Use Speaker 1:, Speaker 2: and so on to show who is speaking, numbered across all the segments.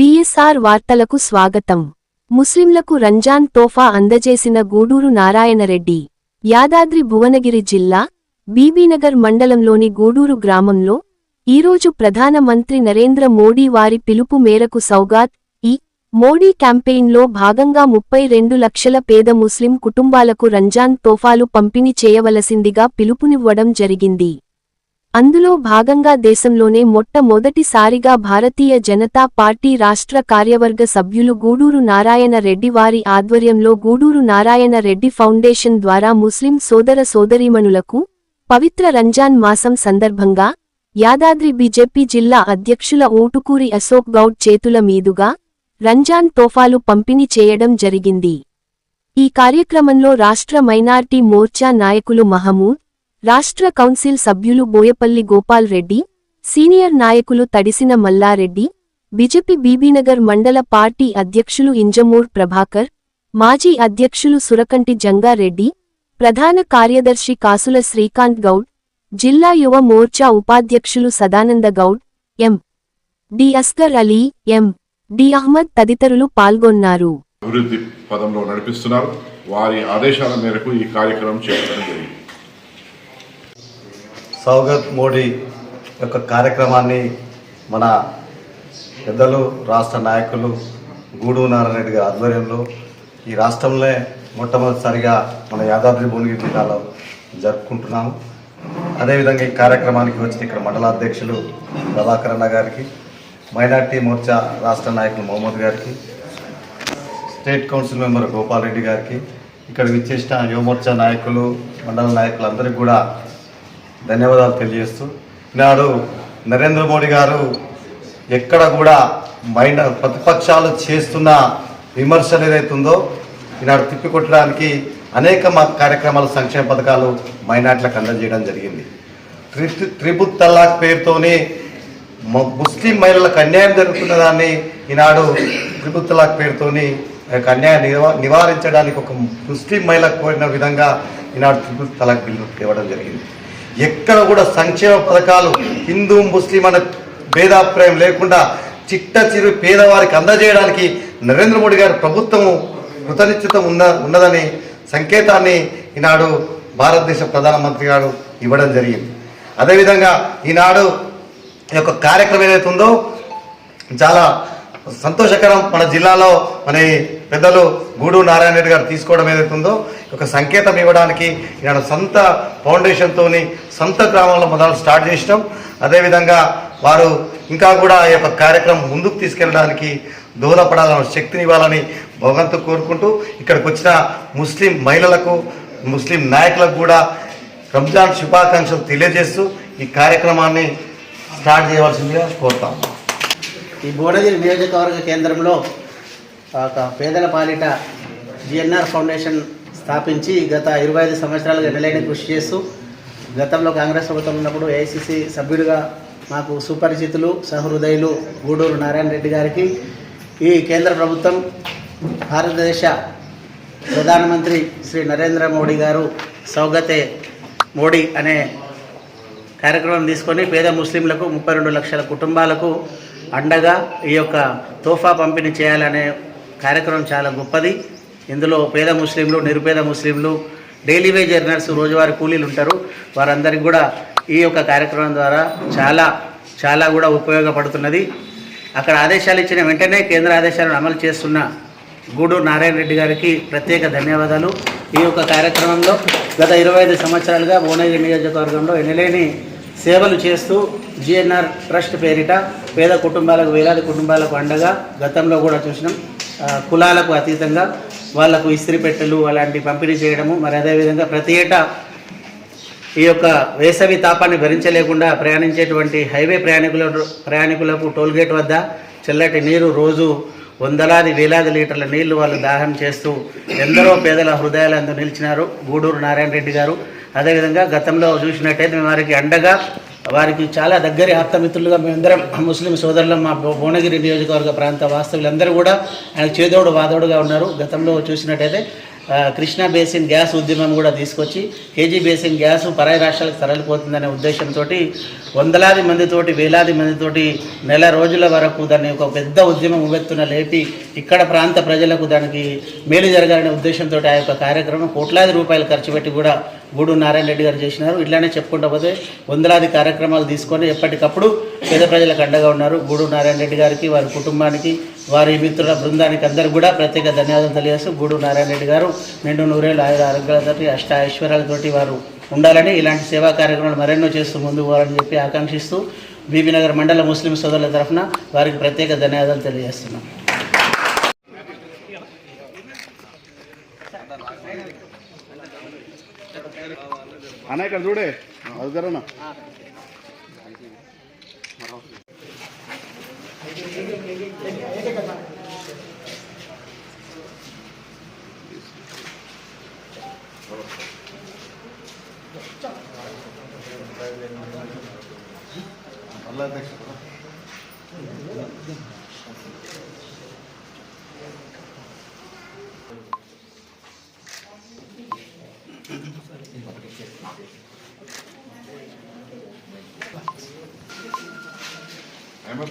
Speaker 1: BSR వార్తలకు స్వాగతం. ముస్లింలకు రంజాన్ తోఫా అందజేసిన గూడూరు నారాయణరెడ్డి యాదాద్రి భువనగిరి జిల్లా బీబీనగర్ మండలంలోని గూడూరు గ్రామంలో ఈరోజు ప్రధాన మంత్రి నరేంద్ర మోడీ వారి పిలుపు మేరకు సౌగాత్ ఈ మోడీ క్యాంపెయిన్లో భాగంగా ముప్పై రెండు లక్షల పేద ముస్లిం కుటుంబాలకు రంజాన్ తోఫాలు పంపిణీ చేయవలసిందిగా పిలుపునివ్వడం జరిగింది. అందులో భాగంగా దేశంలోనే మొట్టమొదటిసారిగా భారతీయ జనతా పార్టీ రాష్ట్ర కార్యవర్గ సభ్యులు గూడూరు నారాయణ రెడ్డి వారి ఆధ్వర్యంలో గూడూరు నారాయణ రెడ్డి ఫౌండేషన్ ద్వారా ముస్లిం సోదర సోదరీమణులకు పవిత్ర రంజాన్ మాసం సందర్భంగా యాదాద్రి బీజేపీ జిల్లా అధ్యక్షుల ఓటుకూరి అశోక్ గౌడ్ చేతుల మీదుగా రంజాన్ తోఫాలు పంపిణీ చేయడం జరిగింది. ఈ కార్యక్రమంలో రాష్ట్ర మైనార్టీ మోర్చా నాయకులు మహమూద్ రాష్ట్ర కౌన్సిల్ సభ్యులు బోయపల్లి గోపాల్ రెడ్డి సీనియర్ నాయకులు తడిసిన మల్లారెడ్డి బిజెపి బీబీనగర్ మండల పార్టీ అధ్యక్షులు ఇంజమూర్ ప్రభాకర్ మాజీ అధ్యక్షులు సురకంటి జంగారెడ్డి ప్రధాన కార్యదర్శి కాసుల శ్రీకాంత్ గౌడ్ జిల్లా యువ మోర్చా ఉపాధ్యక్షులు Sadananda Goud M. D. Asgar Ali M. D. Ahmed తదితరులు పాల్గొన్నారు.
Speaker 2: అభివృద్ధి పదంలో నడిపిస్తున్నారు. వారి ఆదేశాల మేరకు ఈ కార్యక్రమం చేపట్టడం జరిగింది.
Speaker 3: సౌగత్ మోడీ యొక్క కార్యక్రమాన్ని మన పెద్దలు రాష్ట్ర నాయకులు గూడు నారాయణ గారి ఆధ్వర్యంలో ఈ రాష్ట్రంలో మొట్టమొదటిసారిగా మన యాదాద్రి భువనగిరి జిల్లాలో జరుపుకుంటున్నాము. అదేవిధంగా ఈ కార్యక్రమానికి వచ్చిన ఇక్కడ మండల అధ్యక్షులు ప్రభాకరణ గారికి మైనార్టీ మోర్చా రాష్ట్ర నాయకులు మహమ్మద్ గారికి state council member Gopal Reddy గారికి ఇక్కడ విచ్చేసిన యువమోర్చా నాయకులు మండల నాయకులందరికీ కూడా ధన్యవాదాలు తెలియజేస్తూ ఈనాడు నరేంద్ర మోడీ గారు ఎక్కడ కూడా మైండ్ ప్రతిపక్షాలు చేస్తున్న విమర్శలు ఏదైతుందో ఈనాడు తిప్పికొట్టడానికి అనేక మా కార్యక్రమాలు సంక్షేమ పథకాలు మైనార్టీలకు అందజేయడం జరిగింది. త్రి తలాక్ పేరుతోని ముస్లిం మహిళలకు అన్యాయం జరుగుతున్న దాన్ని ఈనాడు త్రిబుత్ తలాక్ పేరుతోని అన్యాయం నివా నివారించడానికి ఒక ముస్లిం మహిళకు కోరిన విధంగా ఈనాడు త్రిబుత్ తలాక్ బిల్లు తేవడం జరిగింది. ఎక్కడ కూడా సంక్షేమ పథకాలు హిందూ ముస్లిం అనే భేదాభిప్రాయం లేకుండా చిట్ట చిరు పేదవారికి అందజేయడానికి నరేంద్ర మోడీ గారి ప్రభుత్వము కృతనిశ్చితం ఉన్న ఉన్నదని సంకేతాన్ని ఈనాడు భారతదేశ ప్రధానమంత్రి గారు ఇవ్వడం జరిగింది. అదేవిధంగా ఈనాడు ఈ యొక్క కార్యక్రమం ఏదైతే ఉందో చాలా సంతోషకరం మన జిల్లాలో మన పెద్దలు గూడు నారాయణ రెడ్డి గారు తీసుకోవడం ఏదైతే ఉందో ఒక సంకేతం ఇవ్వడానికి ఈనాడు సొంత ఫౌండేషన్తోని సొంత గ్రామంలో మొదలు స్టార్ట్ చేసినాం. అదేవిధంగా వారు ఇంకా కూడా ఈ యొక్క కార్యక్రమం ముందుకు తీసుకెళ్ళడానికి దోహదపడాలని శక్తిని ఇవ్వాలని భగవంతు కోరుకుంటూ ఇక్కడికి వచ్చిన ముస్లిం మహిళలకు ముస్లిం నాయకులకు కూడా రంజాన్ శుభాకాంక్షలు తెలియజేస్తూ ఈ కార్యక్రమాన్ని స్టార్ట్ చేయవలసిందిగా కోరుతాం.
Speaker 4: ఈ బోడగిరి నియోజకవర్గ కేంద్రంలో ఒక పేదల పాలిట జిఎన్ఆర్ ఫౌండేషన్ స్థాపించి గత ఇరవై ఐదు సంవత్సరాలుగా ఎనలేని కృషి చేస్తూ గతంలో కాంగ్రెస్ ప్రభుత్వం ఉన్నప్పుడు ఏఐసిసి సభ్యుడిగా మాకు సుపరిచితులు సహృదయులు గూడూరు నారాయణ రెడ్డి గారికి ఈ కేంద్ర ప్రభుత్వం భారతదేశ ప్రధానమంత్రి శ్రీ నరేంద్ర మోడీ గారు సౌగతే మోడీ అనే కార్యక్రమం తీసుకొని పేద ముస్లింలకు ముప్పై రెండు లక్షల కుటుంబాలకు అండగా ఈ యొక్క తోఫా పంపిణీ చేయాలనే కార్యక్రమం చాలా గొప్పది. ఇందులో పేద ముస్లింలు నిరుపేద ముస్లింలు డైలీ వేజ్ ఎర్నర్స్ రోజువారీ కూలీలు ఉంటారు. వారందరికీ కూడా ఈ యొక్క కార్యక్రమం ద్వారా చాలా చాలా కూడా ఉపయోగపడుతున్నది. అక్కడ ఆదేశాలు ఇచ్చిన వెంటనే కేంద్ర ఆదేశాలను అమలు చేస్తున్న గూడూరు నారాయణ రెడ్డి గారికి ప్రత్యేక ధన్యవాదాలు. ఈ యొక్క కార్యక్రమంలో గత ఇరవై ఐదు సంవత్సరాలుగా భువనగిరి నియోజకవర్గంలో ఎనలేని సేవలు చేస్తూ జిఎన్ఆర్ ట్రస్ట్ పేరిట పేద కుటుంబాలకు వేలాది కుటుంబాలకు అండగా గతంలో కూడా చూసినాం. కులాలకు అతీతంగా వాళ్ళకు ఇస్త్రీ పెట్టెలు అలాంటి పంపిణీ చేయడము మరి అదేవిధంగా ప్రతి ఏటా ఈ యొక్క వేసవి తాపాన్ని భరించలేకుండా ప్రయాణించేటువంటి హైవే ప్రయాణికుల ప్రయాణికులకు టోల్గేట్ వద్ద చల్లటి నీరు రోజు వందలాది వేలాది లీటర్ల నీళ్ళు వాళ్ళు దాహం చేస్తూ ఎందరో పేదల హృదయాలందు నిలిచినారు. గూడూరు నారాయణ రెడ్డి గారు. అదేవిధంగా గతంలో చూసినట్టయితే మేము వారికి అండగా వారికి చాలా దగ్గరి ఆప్తమిత్రులుగా మేమందరం ముస్లిం సోదరులు మా భువనగిరి నియోజకవర్గ ప్రాంత వాస్తవులందరూ కూడా ఆయన చేదోడు వాదోడుగా ఉన్నారు. గతంలో చూసినట్టయితే కృష్ణా బేసిన్ గ్యాస్ ఉద్యమం కూడా తీసుకొచ్చి కేజీ బేసిన్ గ్యాస్ పరాయి రాష్ట్రాలకు తరలిపోతుందనే ఉద్దేశంతో వందలాది మందితోటి వేలాది మందితోటి నెల రోజుల వరకు దాన్ని ఒక పెద్ద ఉద్యమం ఉవ్వెత్తున లేపి ఇక్కడ ప్రాంత ప్రజలకు దానికి మేలు జరగాలనే ఉద్దేశంతో ఆ యొక్క కార్యక్రమం కోట్లాది రూపాయలు ఖర్చు పెట్టి కూడా గూడు నారాయణ రెడ్డి గారు చేసినారు. ఇట్లానే చెప్పుకుంటూ పోతే వందలాది కార్యక్రమాలు తీసుకొని ఎప్పటికప్పుడు పేద ప్రజలకు అండగా ఉన్నారు. గూడు నారాయణ రెడ్డి గారికి వారి కుటుంబానికి వారి మిత్రుల బృందానికి అందరూ కూడా ప్రత్యేక ధన్యవాదాలు తెలియజేస్తూ గూడు నారాయణ రెడ్డి గారు నిండు నూరేళ్ళు ఆయుధ ఆరోగ్యాలతోటి అష్ట ఐశ్వర్యాలతోటి వారు ఉండాలని ఇలాంటి సేవా కార్యక్రమాలు మరెన్నో చేస్తూ ముందుకు పోవాలని చెప్పి ఆకాంక్షిస్తూ బీబీనగర్ మండల ముస్లిం సోదరుల తరఫున వారికి ప్రత్యేక ధన్యవాదాలు తెలియజేస్తున్నాం.
Speaker 5: అన్న ఇక్కడ చూడే
Speaker 2: Allah ateş Ahmet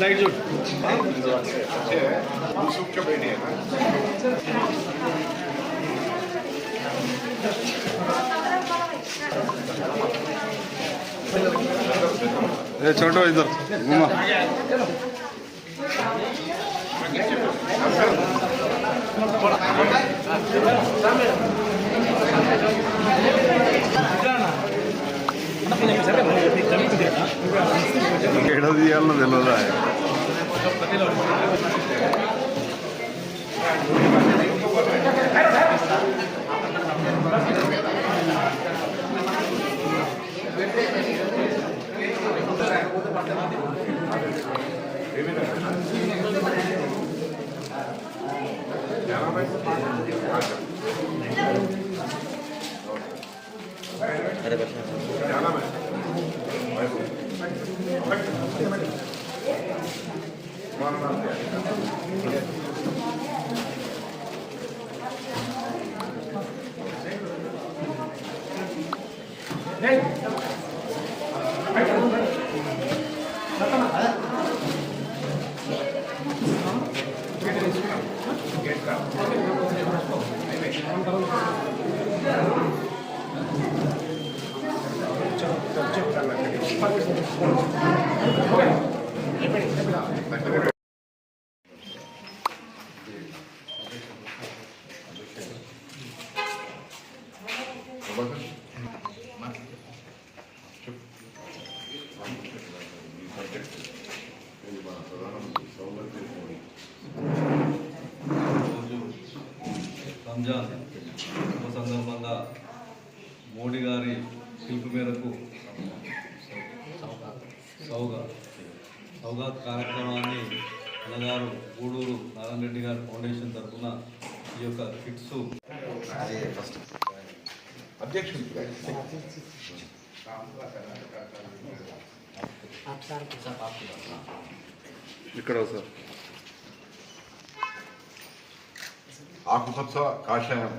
Speaker 2: Nei, du.
Speaker 5: ये छोटो इधर घुमा ਕਿਹੜਾ ਦੀ ਗੱਲ
Speaker 2: ਨਾ ਦਿਲੋਂ ਦਾ ਹੈ Gracias. 네. Thank
Speaker 6: you. రంజాన్ శుభ సందర్భంగా మోడీ గారి పిలుపు మేరకు సౌగా సౌగాత్ కార్యక్రమాన్ని అన్నగారు గూడూరు నారాయణ రెడ్డి గారి ఫౌండేషన్ తరఫున ఈ యొక్క కిట్స్
Speaker 2: అధ్యక్షుడు.
Speaker 5: ఇక్కడ సార్.
Speaker 2: ఆకుపచ్చ కాషాయం.